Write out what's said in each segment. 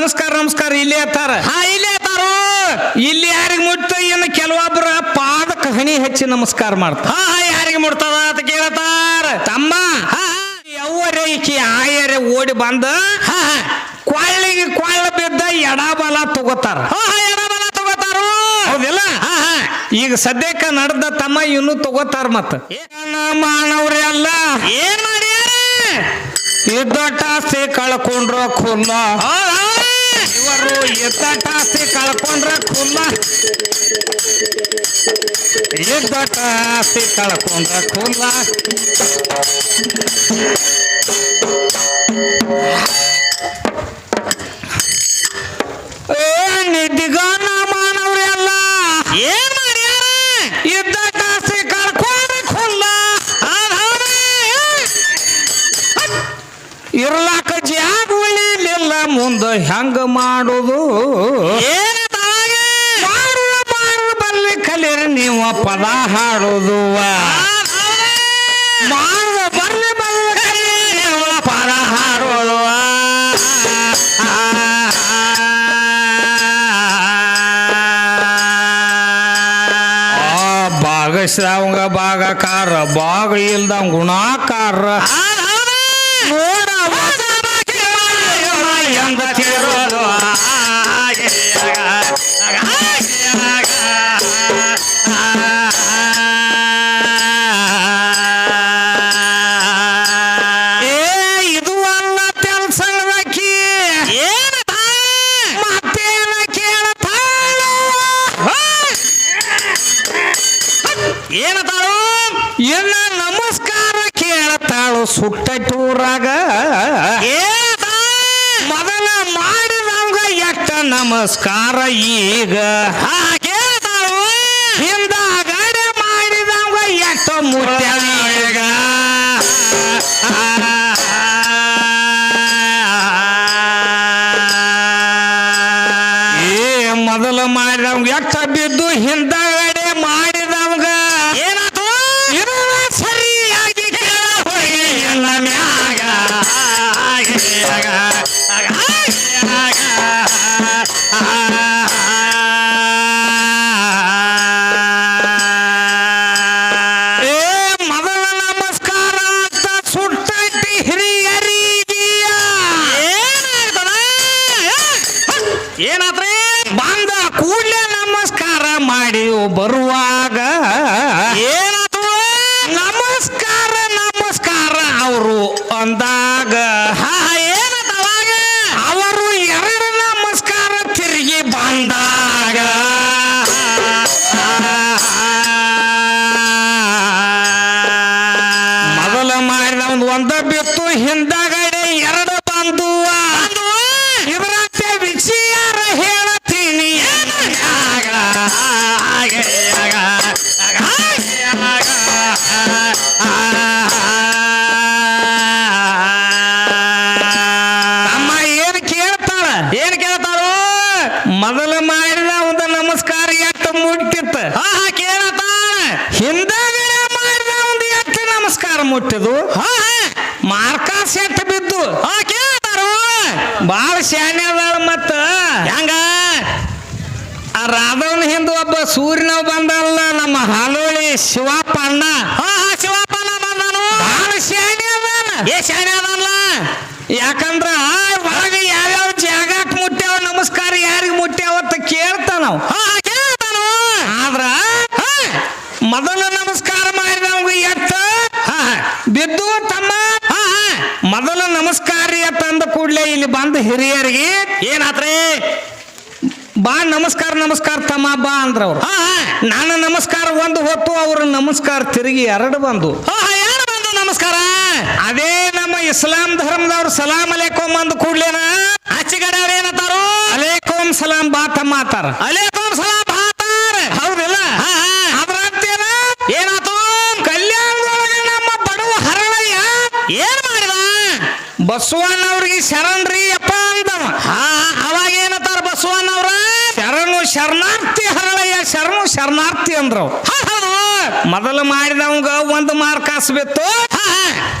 ನಮಸ್ಕಾರ ನಮಸ್ಕಾರ ಇಲ್ಲಿ ಅತ್ತಾರ ಹಾ ಇಲ್ಲೇ ತಾರು ಇಲ್ಲಿ ಯಾರಿಗೆ ಮುಟ್ತ ಏನು ಕೆಲವೊಬ್ರ ಪಾದಕ್ಕೆ ಹಣಿ ಹಚ್ಚಿ ನಮಸ್ಕಾರ ಮಾಡ್ತಾರ. ಹಾ ಹಾ ಯಾರಿಗೆ ಮುಡ್ತದ ಅಂತ ಕೇಳತಾರ. ತಮ್ಮ ಯವ್ವರೆ ಈಕಿ ಆಯರೆ ಓಡಿ ಬಂದ ಕೊಳ್ಳಿಗೆ ಕೊಳ್ಳ ಬಿದ್ದ ಎಡಬಲ ತಗೋತಾರ. ಹಾ ಹಾ ಎಡಬಲ ತಗೋತಾರ? ಹೌದಿಲ್ಲ? ಹಾ ಹಾ. ಈಗ ಸದ್ಯಕ್ಕ ನಡೆದ ತಮ್ಮ ಇನ್ನು ತಗೋತಾರ ಮತ್ತ. ಮಾನವ್ರಿ ಅಲ್ಲ ಏನ್ ಮಾಡ್ಯಾರ? ಕಳ್ಕೊಂಡ್ರು ಕಳ್ಕೊಂಡ್ರ ಖುಲ್ಲ ಹೌದ್ ಕಳ್ಕೊಂಡ್ರೆ ಕಳ್ಕೊಂಡ್ರೆ ಖುಲ್ಲ ಇದ್ದಟ್ಟಾಸ್ತಿ ಕಳ್ಕೊಂಡ್ರ ಖುಲ್ಲ ಹೆಂಗ ಮಾಡುದು ಬಲ್ಲಿ ಕಲೀರಿ ನೀವು ಪದ ಹಾಡುದು. ಮಾಡುವ ಬರ್ಲಿ ಬಲ್ಲಿ ನೀವು ಪದ ಹಾಡುದು ಭಾಗ ಇಲ್ದ ಗುಣಾಕಾರ. ನೋಡ ಕೇಳತಾಳು ಸುಟ್ಟ ಟೂರಾಗ ಏನ್ ತಾ? ಮೊದಲ ಮಾಡಿದವಂಗ ಎಷ್ಟ ನಮಸ್ಕಾರ ಈಗ ಏನಾತ್ರಿ ಬಂದ ಕೂಡಲೇ ನಮಸ್ಕಾರ ಮಾಡಿ ಬರುವಾಗ ಹಾ ಮಾರ್ಕ ಸೆಟ್ ಬಿದ್ದು. ಬಾಳ ಶಾನೆ ಅದಾಳ ಮತ್ತ. ಹೆಂಗ? ಆ ರಾಧವನ ಹಿಂದೆ ಒಬ್ಬ ಸೂರ್ಯನ ಬಂದಲ್ಲ ನಮ್ಮ ಹಾಲೋಳಿ ಶಿವಪ್ಪ ಅಣ್ಣ ಹಾ ಹಾ ಶಿವಪ್ಪನ ಬಂದನು. ಬಾಳ ಶಾನೆ ಅದಾನ. ಏ ಶಾಣೆ ಅದಲ್ಲ ಯಾಕಂದ್ರ ಒಳಗೆ ಯಾವ್ಯಾವ ಜಾಗಕ್ಕೆ ಮುಟ್ಟ್ಯಾವ ನಮಸ್ಕಾರ ಯಾರಿಗೆ ಮುಟ್ಟ್ಯಾವ ಅಂತ ಕೇಳ್ತಾನು ಆದ್ರ ಮೊದಲು ನಮಸ್ಕಾರ ಮಾಡಿದವಂಗ ಎತ್ತ ಬಿದ್ದು ತಮ್ಮ ಮೊದಲ ನಮಸ್ಕಾರ ತಂದ ಕೂಡಲೇ ಇಲ್ಲಿ ಬಂದ ಹಿರಿಯರಿಗೆ ಏನಾತ್ರಿ ಬಾ ನಮಸ್ಕಾರ ನಮಸ್ಕಾರ ತಮ್ಮ ಬಾ ಅಂದ್ರ ಅವ್ರು. ನಾನು ನಮಸ್ಕಾರ ಒಂದು ಹೊತ್ತು ಅವ್ರ ನಮಸ್ಕಾರ ತಿರುಗಿ ಎರಡು ಬಂದು. ಬಂದು ನಮಸ್ಕಾರ? ಅದೇ ನಮ್ಮ ಇಸ್ಲಾಂ ಧರ್ಮದವ್ರು ಸಲಾಮ್ ಅಲೇಕೋಮ್ ಅಂದ ಕೂಡ್ಲೇನ. ಆಚೆಗಡೆ ಅವ್ರು ಏನತ್ತಾರು ಅಲೇಕೋಮ್ ಸಲಾಂ ಬಾ ತಮ್ಮ ಅತಾರ. ಅಲೇಕುಮ್ ಸಲಾಂ ಭಾತಾರ ಹೌದಿಲ್ಲ ಹಾ ಹಾ ಅದ್ರಂತೇನ ಏನಾತು ಕಲ್ಯಾಣದೊಳಗೆ ನಮ್ಮ ಬಡವ ಹರಳಯ್ಯ ಏನ್ ಮಾಡಿದ ಬಸವಣ್ಣವ್ರಿಗೆ ಶರಣ್ರಿ ಅಪ್ಪ ಹಾ, ಅವಾಗ ಏನತ್ತಾರ ಬಸವಣ್ಣವ್ರ ಶರಣು ಶರಣಾರ್ಥಿ ಹರಳಯ್ಯ, ಶರಣು ಶರಣಾರ್ಥಿ ಅಂದ್ರು. ಮೊದಲ ಮಾಡಿದವಂಗ ಒಂದು ಮಾರ್ಕ್ ಹಾಸ್ಬಿತ್ತು.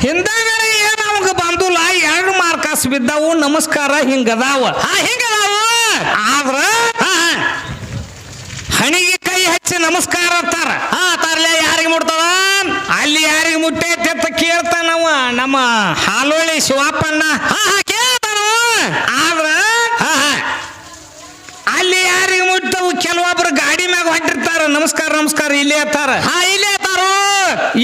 ಹಿಂದಾಗ ಏನ್ ಅವಂಗ ಬಂದುಲ್ಲ, ಎರಡು ಮಾರ್ಕ್ ವ್ಯತ್ಯಾಸ ಬಿದ್ದಾವು ನಮಸ್ಕಾರ ಹಿಂಗದಾವ. ಹಿಂಗದಾವ. ಆದ್ರ ಹಣಿಗೆ ಕೈ ಹಚ್ಚಿ ನಮಸ್ಕಾರ ಅಂತಾರ. ಹಾ, ತರ್ಲೆ ಯಾರಿಗೆ ಮುಟ್ತದ? ಅಲ್ಲಿ ಯಾರಿಗೆ ಮುಟ್ಟೈತೆ ಅಂತ ಕೇಳ್ತಾನವ? ನಮ್ಮ ಹಾಲೋಳಿ ಶಿವಪ್ಪಣ್ಣ. ಕೇಳ್ತಾನು ಆದ್ರ ಅಲ್ಲಿ ಯಾರಿಗೆ ಮುಟ್ಟವು? ಕೆಲವೊಬ್ರು ಗಾಡಿ ಮ್ಯಾಗ ಹೊಂಟಿರ್ತಾರ. ನಮಸ್ಕಾರ ನಮಸ್ಕಾರ ಇಲ್ಲಿ ಅತ್ತಾರ ಹಾ ಇಲ್ಲಿ ತಾರು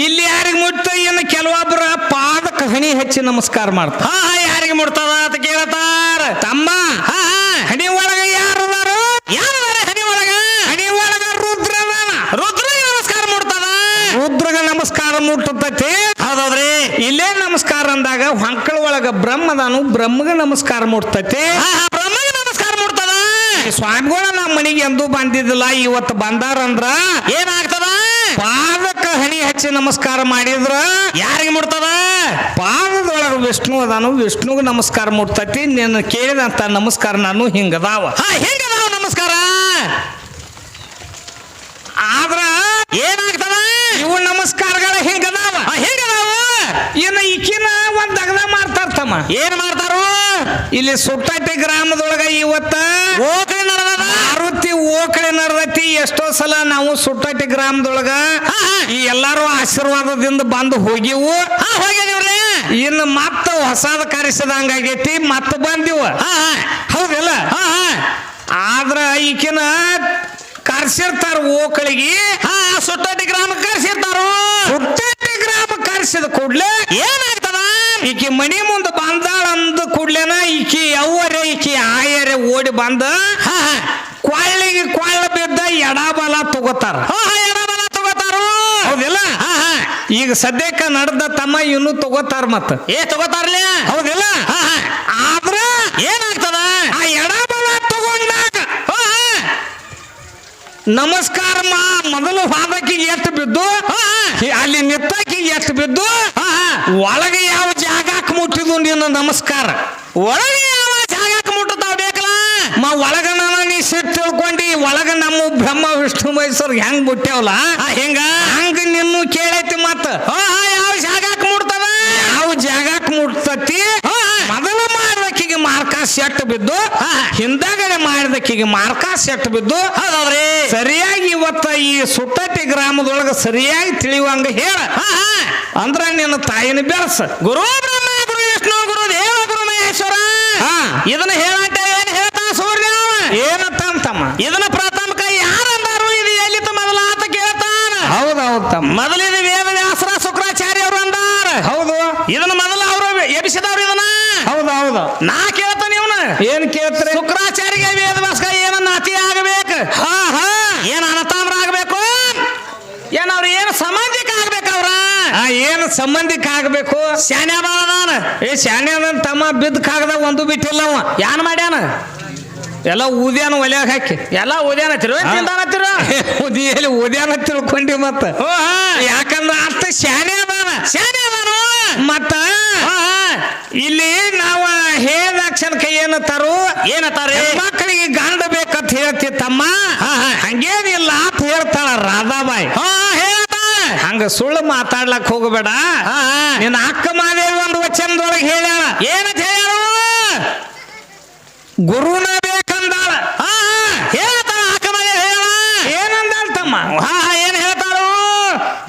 ಇಲ್ಲಿ ಯಾರಿಗೆ ಮುಟ್ಟ ಇನ್ನು ಕೆಲವೊಬ್ರು ಪಾದಕ್ಕೆ ಹಣಿ ಹಚ್ಚಿ ನಮಸ್ಕಾರ ಮಾಡ್ತಾರ. ಹಾ ಹಾ ಯಾರಿಗೆ ಮುಟ್ತದ ಅಂತ ಕೇಳ್ತಾರ. ತಮ್ಮ ಹಾ ಹಾ ಹಣಿ ಒಳಗ ಯಾರು ಅದಾರು ಯಾರ ಹನಿ ಒಳಗ ಹಣಿ ಒಳಗ ರುದ್ರ ಅದಾನ. ರುದ್ರಿಗೆ ನಮಸ್ಕಾರ ಮುಟ್ತದ ರುದ್ರಗ ನಮಸ್ಕಾರ ಮುಟ್ಟತೈತಿ ಹೌದೌದ್ರಿ ಇಲ್ಲೇ ನಮಸ್ಕಾರ ಅಂದಾಗ ಹೊಂಕಳ ಒಳಗ ಬ್ರಹ್ಮದಾನು ಬ್ರಹ್ಮಗ ನಮಸ್ಕಾರ ಹಾ ಬ್ರಹ್ಮಗೆ ನಮಸ್ಕಾರ ಮೂಡ್ತದ? ಸ್ವಾಮಿಗಳ ನಮ್ಮ ಮನೆಗೆ ಎಂದೂ ಬಂದಿದ್ದಿಲ್ಲ ಇವತ್ತು ಬಂದಾರಂದ್ರ? ಏನಾಗ್ತದ? ಪಾದಕ್ಕೆ ಹಣಿ ಹಚ್ಚಿ ನಮಸ್ಕಾರ ಮಾಡಿದ್ರ? ಯಾರಿಗೆ ಮುಡ್ತದ? ಪಾದದೊಳಗ ವಿಷ್ಣು ಅದಾನು ವಿಷ್ಣುಗ ನಮಸ್ಕಾರ ಮುಟ್ತೈತಿ ನಿನ್ನ ಕೇಳಿದಂತ ನಮಸ್ಕಾರ ನಾನು ಹಿಂಗದಾವ ಹಿಂಗದಾವ ನಮಸ್ಕಾರ. ಆದ್ರ ಏನಾಗ್ತದ? ಇವು ನಮಸ್ಕಾರಗಳ ಹಿಂಗದಾವ. ಹಿಂಗದಾವ. ಏನ ಇನ್ನು ಈಕಿನ ಒಂದ್ ತಮ್ಮ ಏನ್ ಮಾಡ್ತಾರು ಇಲ್ಲಿ ಸುಟ್ಟಟ್ಟಿ ಗ್ರಾಮದೊಳಗ ಇವತ್ತ ಓಕಳಿ ನಡೆದ ಮಾರುತಿ ಓಕಳಿ ನಡ್ದೈತಿ. ಎಷ್ಟೋ ಸಲ ನಾವು ಸುಟ್ಟಟ್ಟಿ ಗ್ರಾಮದೊಳಗ ಈ ಎಲ್ಲಾರು ಆಶೀರ್ವಾದದಿಂದ ಬಂದು ಹೋಗಿವು. ಇನ್ನು ಮತ್ತ ಹೊಸಾದ ಕರೆಸಿದಂಗಾಗೈತಿ ಮತ್ತ ಬಂದಿವ. ಹೌದಿಲ್ಲ? ಆದ್ರ ಈಕಿನ ಕರ್ಸಿರ್ತಾರ ಓಕಳಿಗೆ. ಆ ಸುಟ್ಟಟ್ಟಿ ಗ್ರಾಮ ಕರ್ಸಿರ್ತಾರು? ಸುಟ್ಟಟ್ಟಿ ಗ್ರಾಮ ಕರ್ಸಿದ ಕೂಡ್ಲೆ ಏನಾಗ್ತದ ಈಕಿ ಮನಿ ಮುಂದೆ ಬಂದಾಳ ಅಂದ ಕೂಡ್ಲೇನ ಈಕಿ ಅವ್ವರೆ ಈಕಿ ಆಯರೆ ಓಡಿ ಬಂದ ಕೊಳ್ಳಿಗೆ ಕೊಳ್ಳ ಬಿದ್ದ ಎಡಬಲ ತಗೋತಾರ. ಎಡಬಲ ತಗೋತಾರ? ಹೌದಿಲ್ಲ? ಈಗ ಸದ್ಯಕ್ಕ ನಡೆದ ತಮ್ಮ ಇನ್ನು ತಗೋತಾರ ಮತ್ತ. ಏ ತಗೋತಾರ್ಲಿ? ಹೌದಿಲ್ಲ? ಆದ್ರ ಏನಾಗ್ತದ? ಆ ಎಡಬಲ ತಗೊಂಡಾಗ ಹಾ ನಮಸ್ಕಾರ ಮಾ ಮೊದಲು ಪಾದಕ್ಕಿಗೆ ಎಷ್ಟು ಬಿದ್ದು ಅಲ್ಲಿ ನಿತ್ತಾಕಿಗೆ ಎಷ್ಟು ಬಿದ್ದು ಒಳಗೆ ಯಾವ ಮುಟ್ಟಿದ್ದು ನಿನ್ನ ನಮಸ್ಕಾರ. ಒಳಗೆ ಯಾವ ಜಾಗಕ್ಕೆ ಮುಟ್ಟತಾವ ಬೇಕಲ್ಲ? ಮಾ ಒಳಗ ನಾನು ನೀ ಸಿಟ್ಟು ತಿಳ್ಕೊಂಡಿ ಒಳಗ ನಮ್ಮ ಬ್ರಹ್ಮ ವಿಷ್ಣು ಮೈಸೂರು ಹೆಂಗ್ ಬಿಟ್ಟೇವಲ್ಲ ಹಾ ಹೆಂಗ? ಹಂಗ ನಿನ್ನು ಕೇಳೈತಿ ಮತ್ತ. ಯಾವ ಜಾಗಕ್ಕೆ ಮುಟ್ತದ? ಯಾವ ಜಾಗಕ್ಕೆ ಮುಟ್ತತಿ? ಮೊದಲು ಮಾಡಿದಕ್ಕಿಗೆ ಮಾರ್ಕ ಸೆಟ್ ಬಿದ್ದು. ಹಿಂದಗಡೆ ಮಾಡಿದಕ್ಕಿಗೆ ಮಾರ್ಕ ಸೆಟ್ ಬಿದ್ದು ಹೌದೌದ್ರಿ. ಸರಿಯಾಗಿ ಇವತ್ತ ಈ ಸುಟ್ಟಟ್ಟಿ ಗ್ರಾಮದೊಳಗ ಸರಿಯಾಗಿ ತಿಳಿಯುವಂಗ ಹೇಳ. ಅಂದ್ರ ನಿನ್ನ ತಾಯಿನ ಬೆಳಸ ಗುರು ಬ್ರಹ್ಮ ಗುರು ವಿಷ್ಣು ಗುರು ದೇವ ಗುರು ಮಹೇಶ್ವರ ಹಾ. ಇದನ್ನ ಹೇಳಂಟ ಏನ್ ಹೇಳ್ತಾನ ಸೂರ್ಯ ಏನತ್ತ ಅಂತಮ್ಮ? ಇದನ್ನ ಪ್ರಾಥಮಿಕ ಯಾರಂದಾರು ಇದು ಎಲ್ಲಿತ್ತು ಮೊದಲ ಆತ ಕೇಳ್ತಾನ. ಹೌದೌದು ತಮ್ಮ. ಮೊದಲಿದ ವೇದ ವ್ಯಾಸರ ಶುಕ್ರಾಚಾರ್ಯ ಅವರು ಅಂದಾರ. ಹೌದು. ಇದನ್ನ ಮೊದಲ ಅವರು ಎಬಿಸಿದವ್ರು ಇದನ್ನ. ಹೌದೌದು. ಹೌದು ನಾ ಕೇಳ್ತಾನೆ ಇವನ. ಏನ್ ಕೇಳ್ತಾರೆ? ಶುಕ್ರಾಚಾರ್ಯ ವೇದ ವ್ಯಾಸಕ ಏನನ್ನ ಅತಿ ಆಗಬೇಕು ಹಾ ಹಾ. ಏನ್ ಅನತಾಮ್ರ ಆಗ್ಬೇಕು ಏನ್ ಅವ್ರ ಏನ್ ಸಂಬಂಧಿಕ ಆಗ್ಬೇಕು ಅವ್ರ ಆ, ಏನು ಸಂಬಂಧಿಕ ಆಗ್ಬೇಕು? ಶಾನ್ಯಾದಾನ ಏ ಶಾನೆ ಅದನ್ ತಮ್ಮ ಬಿದ್ದ ಕಾಗದ ಒಂದು ಬಿಟ್ಟಿಲ್ಲ ಅವ. ಯಾನ್ ಮಾಡ್ಯಾನ? ಎಲ್ಲ ಊದ್ಯಾನ ಒಲಿಯಾಗ ಹಾಕಿ. ಎಲ್ಲ ಓದ್ಯಾನ ತಿರು ತಿಂದಾನತ್ತಿರು ಉದಿಯಲ್ಲಿ ಓದ್ಯಾನ ತಿಳ್ಕೊಂಡಿ ಮತ್ತ. ಹಾ. ಯಾಕಂದ್ರ ಅರ್ಥ ಶಾನೆ ಅದಾನ. ಶಾನ್ಯ ಅದಾನು? ಮತ್ತ ಇಲ್ಲಿ ಹಾ. ಇಲ್ಲಿ ನಾವು ಹೇಳಿದ ಕ್ಷಣಕ್ಕೆ ಏನತ್ತಾರು ಏನತ್ತಾರೆ ಮಕ್ಕಳಿಗೆ ಗಂಡ ಬೇಕಂತ ಹೇಳ್ತಿ ತಮ್ಮ. ಹಾ, ಹಾ. ಹಂಗೇನಿಲ್ಲ ಅಂತ ಹೇಳ್ತಾಳ ರಾಧಾಬಾಯಿ. ಹಾ ಹೇಳ್ತಾ ಹಂಗ ಸುಳ್ಳು ಮಾತಾಡ್ಲಕ್ ಹೋಗಬೇಡ. ನಿನ್ನ ಅಕ್ಕ ಮಾದೇವಿ ಒಂದು ವಚನದೊಳಗೆ ಹೇಳ ಏನಂತ ಗುರುನ ಬೇಕಂದಾಳ ಹಾ ಹಾ ಹೇಳ್ತಾಳ ಅಕ್ಕ ಮಗ ಹೇಳ ಏನಂದಾಳ ತಮ್ಮ ಹಾ ಹಾ ಏನ್ ಹೇಳ್ತಾರು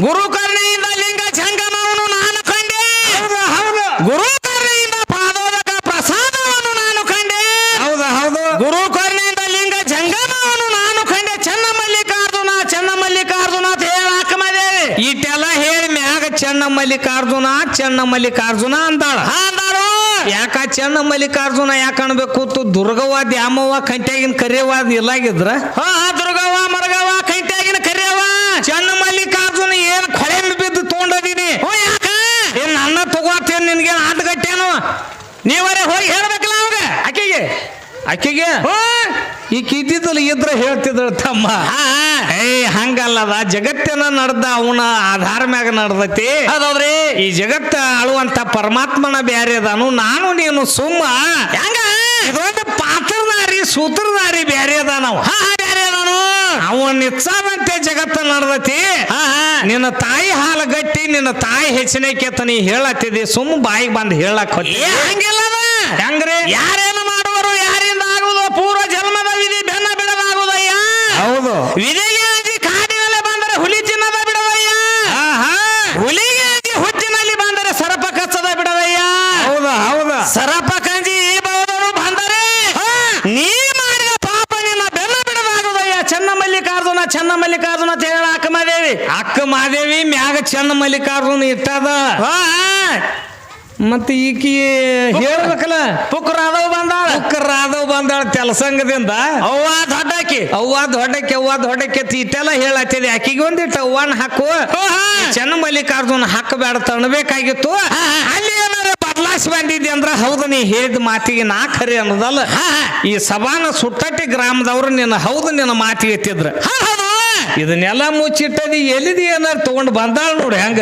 ಗುರು ಕರ್ಣೆಯಿಂದ ಲಿಂಗ ಜಂಗಮವನ್ನು ನಾನು ಕಂಡೆ ಹೌದು ಹೌದು ಗುರು ಕರ್ಣೆಯಿಂದ ಪಾದೋದಕ ಪ್ರಸಾದವನ್ನು ನಾನು ಕಂಡೆ ಹೌದು ಹೌದು ಗುರು ಕರ್ಣೆಯಿಂದ ಲಿಂಗ ಜಂಗಮವನ್ನು ನಾನು ಕಂಡೆ ಚೆನ್ನ ಮಲ್ಲಿಕಾರ್ಜುನ ಚೆನ್ನ ಮಲ್ಲಿಕಾರ್ಜುನ ಅಂತ ಹೇಳಾಕ ಮದೇವಿ ಇಟ್ಟೆಲ್ಲ ಹೇಳಿ ಮ್ಯಾಗ ಚೆನ್ನ ಮಲ್ಲಿಕಾರ್ಜುನ ಚೆನ್ನ ಮಲ್ಲಿಕಾರ್ಜುನ ಅಂತಾಳ ಹಾ ಯಾಕ ಚೆನ್ನ ಮಲ್ಲಿಕಾರ್ಜುನ ಯಾಕೆ ಅನ್ಬೇಕು ದುರ್ಗವ್ವ ದ್ಯಾಮವ್ವ ಕಂಟ್ಯಾಗಿನ ಕರಿಯವಾದ ಇಲ್ಲಾಗಿದ್ರ ಹಾ ಆ ದುರ್ಗವ್ವ ಮರಗವ್ವ ಕೈಟ್ಯಾಗಿನ ಕರಿಯವ್ವ. ಚೆನ್ನ ಮಲ್ಲಿಕಾರ್ಜುನ ಏನ್ ಕೊಳೆ ಬಿದ್ದು ತೊಗೊಂಡದೀನಿ? ಏನ್ ನನ್ನ ತಗೋತೇನ್ ನಿನ್ಗೆ ಆಟಗಟ್ಟೇನು ನೀವರೇ ಹೋಗಿ ಹೇಳ್ಬೇಕಲ್ಲ ಅವಾಗ? ಆಕೆಗೆ ಆಕೆಗೆ ಓ ಈಗ ಇದ್ದಿದ್ದಲ್ಲ ಇದ್ರೆ ಹೇಳ್ತಿದ್ರು ತಮ್ಮ. ಏ ಹಂಗಲ್ಲದ ಜಗತ್ತಿನ ನಡ್ದ ಅವನ ಆಧಾರ ಮ್ಯಾಗ ನಡ್ದತಿ. ಅದ್ರಿ ಈ ಜಗತ್ತ ಆಳುವಂತ ಪರಮಾತ್ಮನ ಬ್ಯಾರೆ ಅದಾನು ನಾನು ನೀನು ಸುಮ್ಮ. ಹೆಂಗ? ಇದೊಂದು ಪಾತ್ರದಾರಿ ಸೂತ್ರದಾರಿ ಬ್ಯಾರೆ ಅದ ನಾವು ಹಾ ಬ್ಯಾರೆ ಅವ ನಿತ್ಸಾದಂತೆ ಜಗತ್ತ ನಡ್ದತಿ. ನಿನ್ನ ತಾಯಿ ಹಾಲು ಗಟ್ಟಿ ನಿನ್ನ ತಾಯಿ ಹೆಚ್ಚಿನಕ್ಕೆ ನೀ ಹೇಳತ್ತಿದಿ ಸುಮ್ಮ ಬಾಯಿಗೆ ಬಂದು ಹೇಳಕ್ ಹೋಗಿ ಹಂಗಿಲ್ಲ ಹೆಂಗ್ರಿ? ಯಾರೇನು ಮಲ್ಲಿಕಾರ್ಜುನ ಅಂತ ಅಕ್ಕ ಮಾದೇವಿ. ಅಕ್ಕ ಮಾದೇವಿ ಮ್ಯಾಗ ಚಂದ ಮಲ್ಲಿಕಾರ್ಜುನ ಇಟ್ಟದ. ಮತ್ತ ಈಕಿ ಹೇಳ್ಬೇಕಲ್ಲ? ಪುಕ್ಕರಾದವು ಬಂದಾಳ. ರಾಧವ್ ಬಂದಾಳ ತೆಲಸಂಗದಿಂದ. ಅವ್ವ ದೊಡ್ಡಾಕಿ ಅವ್ವ ದೊಡ್ಡಕ್ಕೆ ಅವ್ವ ದೊಡ್ಡಕ್ಕೆ ಇಟ್ಟೆಲ್ಲ ಹೇಳತ್ತಿದೆ. ಆಕಿಗೆ ಒಂದಿಟ್ಟು ಅವ್ವನ ಹಾಕು. ಚೆನ್ನ ಮಲ್ಲಿಕಾರ್ಜುನ ಹಾಕಬೇಡ ತಣಬೇಕಾಗಿತ್ತು ಅಲ್ಲಿ ಏನಾರ ಬದಲಾಯಿಸಿ ಬಂದಿದ್ದೆ ಅಂದ್ರ ಹೌದು ನೀ ಹೇಳಿದ ಮಾತಿಗೆ ನಾ ಖರೆ ಅನ್ನೋದಲ್ಲ. ಈ ಸಭಾನ ಸುಟ್ಟಟ್ಟಿ ಗ್ರಾಮದವ್ರು ನಿನ್ನ ಹೌದು ನಿನ್ನ ಮಾತಿಗೆ ಎತ್ತಿದ್ರ. ಇದನ್ನೆಲ್ಲ ಮುಚ್ಚಿಟ್ಟದಿ ಎಲ್ಲಿದಿ ಏನಾರ ತಗೊಂಡು ಬಂದಾಳ ನೋಡಿ ಹೆಂಗ?